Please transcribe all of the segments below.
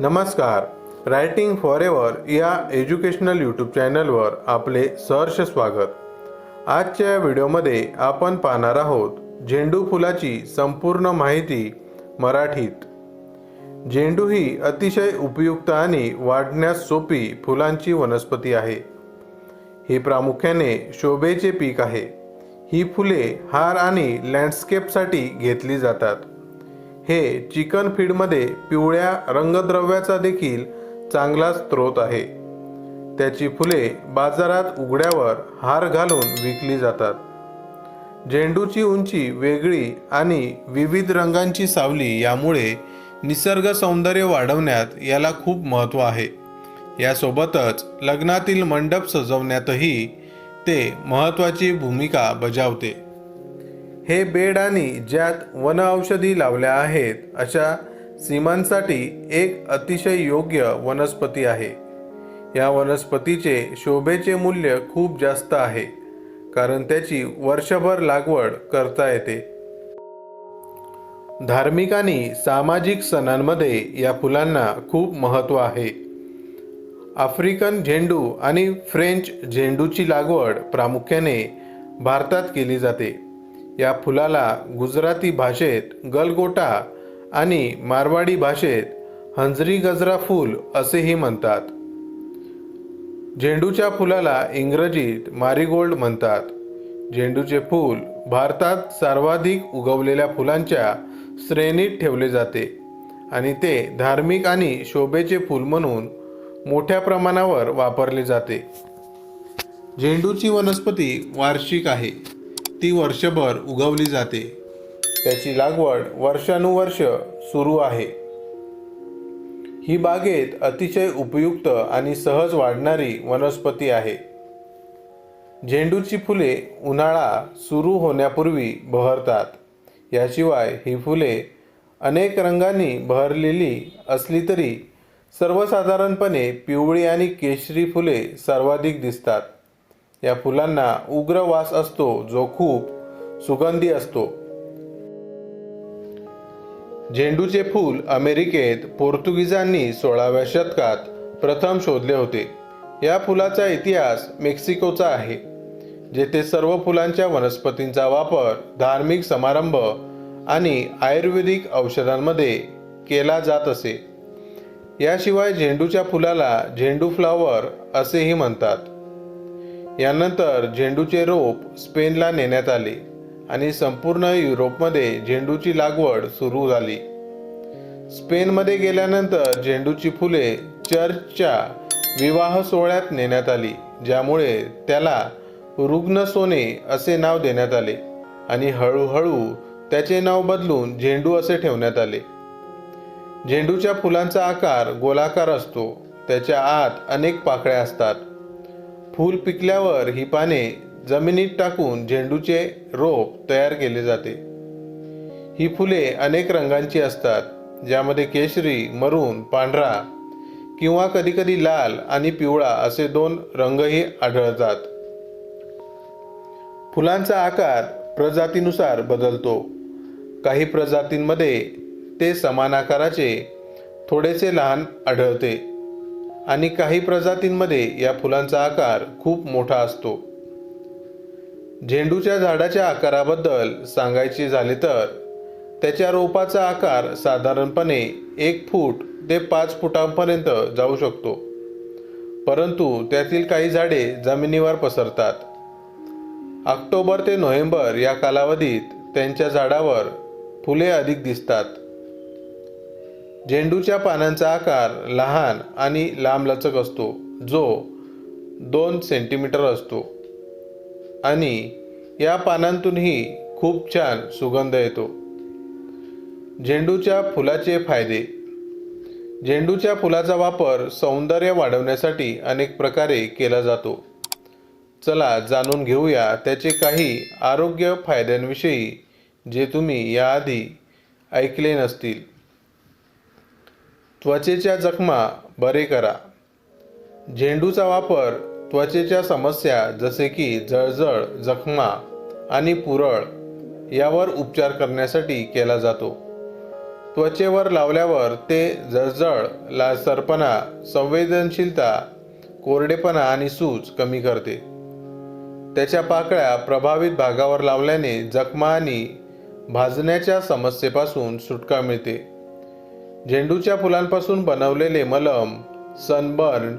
नमस्कार. Writing forever या educational YouTube चॅनलवर आपले सहर्ष स्वागत. आजच्या व्हिडिओमध्ये आपण पाहणार आहोत झेंडू फुलाची संपूर्ण माहिती मराठीत. झेंडू ही अतिशय उपयुक्त आणि वाढण्यास सोपी फुलांची वनस्पती आहे. हे प्रामुख्याने शोभेचे पीक आहे. ही फुले हार आणि लँडस्केपसाठी घेतली जातात. हे चिकन फीडमध्ये पिवळ्या रंगद्रव्याचा देखील चांगला स्रोत आहे. त्याची फुले बाजारात उघड्यावर हार घालून विकली जातात. झेंडूची उंची वेगळी आणि विविध रंगांची सावली यामुळे निसर्ग सौंदर्य वाढवण्यात याला खूप महत्त्व आहे. यासोबतच लग्नातील मंडप सजवण्यातही ते महत्त्वाची भूमिका बजावते. हे बेड आणि ज्यात वन औषधी लावल्या आहेत अशा सीमांसाठी एक अतिशय योग्य वनस्पती आहे. या वनस्पतीचे शोभेचे मूल्य खूप जास्त आहे कारण त्याची वर्षभर लागवड करता येते. धार्मिक आणि सामाजिक सणांमध्ये या फुलांना खूप महत्त्व आहे. आफ्रिकन झेंडू आणि फ्रेंच झेंडूची लागवड प्रामुख्याने भारतात केली जाते. या फुलाला गुजराती भाषेत गलगोटा आणि मारवाडी भाषेत हंजरी गजरा फूल असेही म्हणतात. झेंडूच्या फुलाला इंग्रजीत मारीगोल्ड म्हणतात. झेंडूचे फूल भारतात सर्वाधिक उगवलेल्या फुलांच्या श्रेणीत ठेवले जाते आणि ते धार्मिक आणि शोभेचे फूल म्हणून मोठ्या प्रमाणावर वापरले जाते. झेंडूची वनस्पती वार्षिक आहे. ती वर्षभर उगवली जाते. त्याची लागवड वर्षानुवर्ष सुरू आहे. ही बागेत अतिशय उपयुक्त आणि सहज वाढणारी वनस्पती आहे. झेंडूची फुले उन्हाळा सुरू होण्यापूर्वी बहरतात. याशिवाय ही फुले अनेक रंगांनी बहरलेली असली तरी सर्वसाधारणपणे पिवळी आणि केशरी फुले सर्वाधिक दिसतात. या फुलांना उग्र वास असतो जो खूप सुगंधी असतो. झेंडूचे फूल अमेरिकेत पोर्तुगीजांनी सोळाव्या शतकात प्रथम शोधले होते. या फुलाचा इतिहास मेक्सिकोचा आहे जेथे सर्व फुलांच्या वनस्पतींचा वापर धार्मिक समारंभ आणि आयुर्वेदिक औषधांमध्ये केला जात असे. याशिवाय झेंडूच्या फुलाला झेंडू फ्लावर असेही म्हणतात. यानंतर झेंडूचे रोप स्पेनला नेण्यात आले आणि संपूर्ण युरोपमध्ये झेंडूची लागवड सुरू झाली. स्पेनमध्ये गेल्यानंतर झेंडूची फुले चर्चच्या विवाह सोहळ्यात नेण्यात आली ज्यामुळे त्याला रुग्ण सोने असे नाव देण्यात आले आणि हळूहळू त्याचे नाव बदलून झेंडू असे ठेवण्यात आले. झेंडूच्या फुलांचा आकार गोलाकार असतो त्याच्या आत अनेक पाकळ्या असतात. फूल पिकल्यावर ही पाने जमिनीत टाकून झेंडूचे रोप तयार केले जाते. ही फुले अनेक रंगांची असतात ज्यामध्ये केशरी मरून पांढरा किंवा कधीकधी लाल आणि पिवळा असे दोन रंगही आढळतात. फुलांचा आकार प्रजातीनुसार बदलतो. काही प्रजातींमध्ये ते समान आकाराचे थोडेसे लहान आढळते. आणि काही प्रजातींमध्ये या फुलांचा आकार खूप मोठा असतो. झेंडूच्या झाडाच्या आकाराबद्दल सांगायचे झाले तर त्याच्या रोपाचा आकार साधारणपणे एक फूट ते पाच फुटांपर्यंत जाऊ शकतो. परंतु त्यातील काही झाडे जमिनीवर पसरतात. ऑक्टोबर ते नोव्हेंबर या कालावधीत त्यांच्या झाडावर फुले अधिक दिसतात. झेंडूच्या पानांचा आकार लहान आणि लांबलचक असतो जो दोन सेंटीमीटर असतो. आणि या पानांतूनही खूप छान सुगंध येतो. झेंडूच्या फुलाचे फायदे. झेंडूच्या फुलाचा वापर सौंदर्य वाढवण्यासाठी अनेक प्रकारे केला जातो. चला जाणून घेऊया त्याचे काही आरोग्य फायद्यांविषयी जे तुम्ही याआधी ऐकले नसतील. त्वचेच्या जखमा बरे करा. झेंडूचा वापर त्वचेच्या समस्या जसे की जळजळ जखमा आणि पुरळ यावर उपचार करण्यासाठी केला जातो. त्वचेवर लावल्यावर ते जळजळ ला सरपणा संवेदनशीलता कोरडेपणा आणि सूज कमी करते. त्याच्या पाकळ्या प्रभावित भागावर लावल्याने जखमा आणि भाजण्याच्या समस्येपासून सुटका मिळते. झेंडूच्या फुलांपासून बनवलेले मलम सनबर्न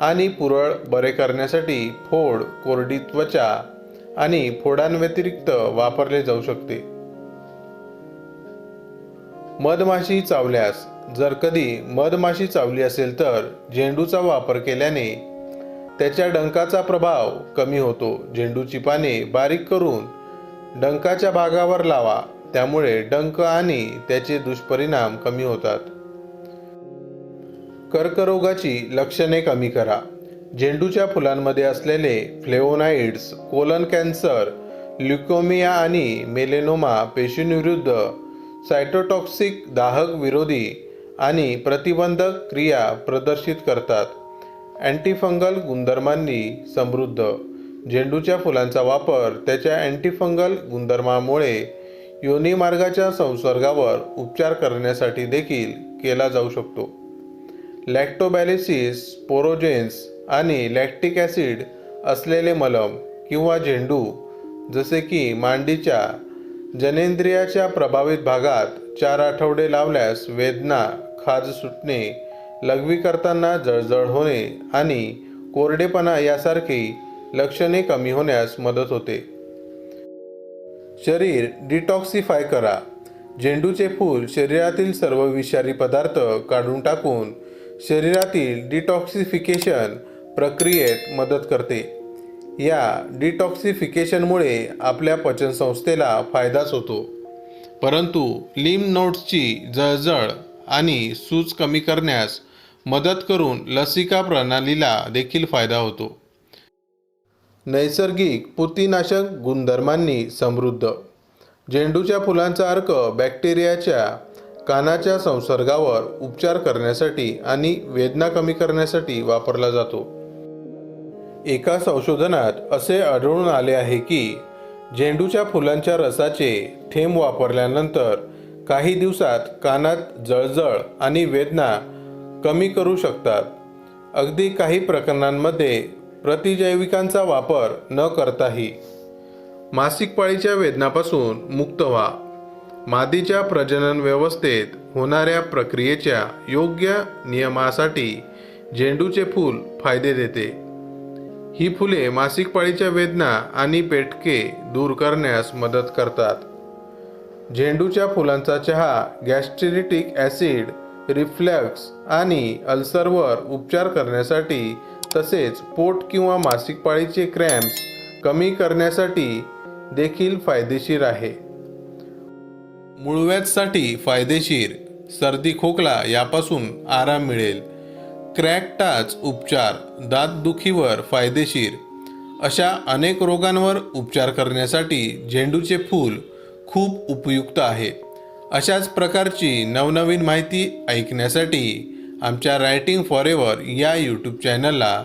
आणि पुरळ बरे करण्यासाठी फोड कोरडी त्वचा आणि फोडांव्यतिरिक्त वापरले जाऊ शकते. मधमाशी चावल्यास जर कधी मधमाशी चावली असेल तर झेंडूचा वापर केल्याने त्याच्या डंकाचा प्रभाव कमी होतो. झेंडूची पाने बारीक करून डंकाच्या भागावर लावा. त्यामुळे डंक आणि त्याचे दुष्परिणाम कमी होतात. कर्करोगाची लक्षणे कमी करा. झेंडूच्या फुलांमध्ये असलेले फ्लेओनाइड्स कोलन कॅन्सर ल्युकोमिया आणि मेलेनोमा पेशींविरुद्ध सायटोटॉक्सिक दाहक विरोधी आणि प्रतिबंधक क्रिया प्रदर्शित करतात. अँटीफंगल गुणधर्मांनी समृद्ध. झेंडूच्या फुलांचा वापर त्याच्या अँटीफंगल गुणधर्मामुळे योनिमार्गाच्या संसर्गावर उपचार करण्यासाठी देखील केला जाऊ शकतो. लॅक्टोबॅलिसिस पोरोजेन्स आणि लॅक्टिक ॲसिड असलेले मलम किंवा झेंडू जसे की मांडीच्या जनेंद्रियाच्या प्रभावित भागात चार आठवडे लावल्यास वेदना खाज सुटणे लघवी करताना जळजळ होणे आणि कोरडेपणा यासारखी लक्षणे कमी होण्यास मदत होते. शरीर डिटॉक्सिफाय करा. झेंडूचे फूल शरीरातील सर्व विषारी पदार्थ काढून टाकून शरीरातील डिटॉक्सिफिकेशन प्रक्रियेत मदत करते. या डिटॉक्सिफिकेशनमुळे आपल्या पचनसंस्थेला फायदाच होतो. परंतु लिम नोट्सची जळजळ आणि सूज कमी करण्यास मदत करून लसिका प्रणालीला देखील फायदा होतो. नैसर्गिक पुतीनाशक गुणधर्मांनी समृद्ध. झेंडूच्या फुलांचा अर्क बॅक्टेरियाच्या कानाच्या संसर्गावर उपचार करण्यासाठी आणि वेदना कमी करण्यासाठी वापरला जातो. एका संशोधनात असे आढळून आले आहे की झेंडूच्या फुलांच्या रसाचे थेंब वापरल्यानंतर काही दिवसात कानात जळजळ आणि वेदना कमी करू शकतात. अगदी काही प्रकरणांमध्ये प्रतिजैविकांचा वापर न करताही मासिक पाळीच्या वेदनापासून मुक्त व्हा. मादीच्या प्रजनन व्यवस्थेत होणाऱ्या प्रक्रियेच्या योग्य नियमासाठी झेंडूचे फूल फायदे देते. ही फुले मासिक पाळीच्या वेदना आणि पेटके दूर करण्यास मदत करतात. झेंडूच्या फुलांचा चहा गॅस्ट्रिटिक ॲसिड रिफ्लॅक्स आणि अल्सरवर उपचार करण्यासाठी तसेच पोट किंवा मासिक पाळीचे क्रॅम्प्स कमी करण्यासाठी देखील फायदेशीर आहे. मुळव्याजसाठी फायदेशीर. सर्दी खोकला यापासून आराम मिळेल. क्रॅक टाच उपचार दातदुखीवर फायदेशीर. अशा अनेक रोगांवर उपचार करण्यासाठी झेंडूचे फूल खूप उपयुक्त आहे. अशाच प्रकारची नवनवीन माहिती ऐकण्यासाठी आमच्या रायटिंग फॉर एव्हर या यूट्यूब चॅनलला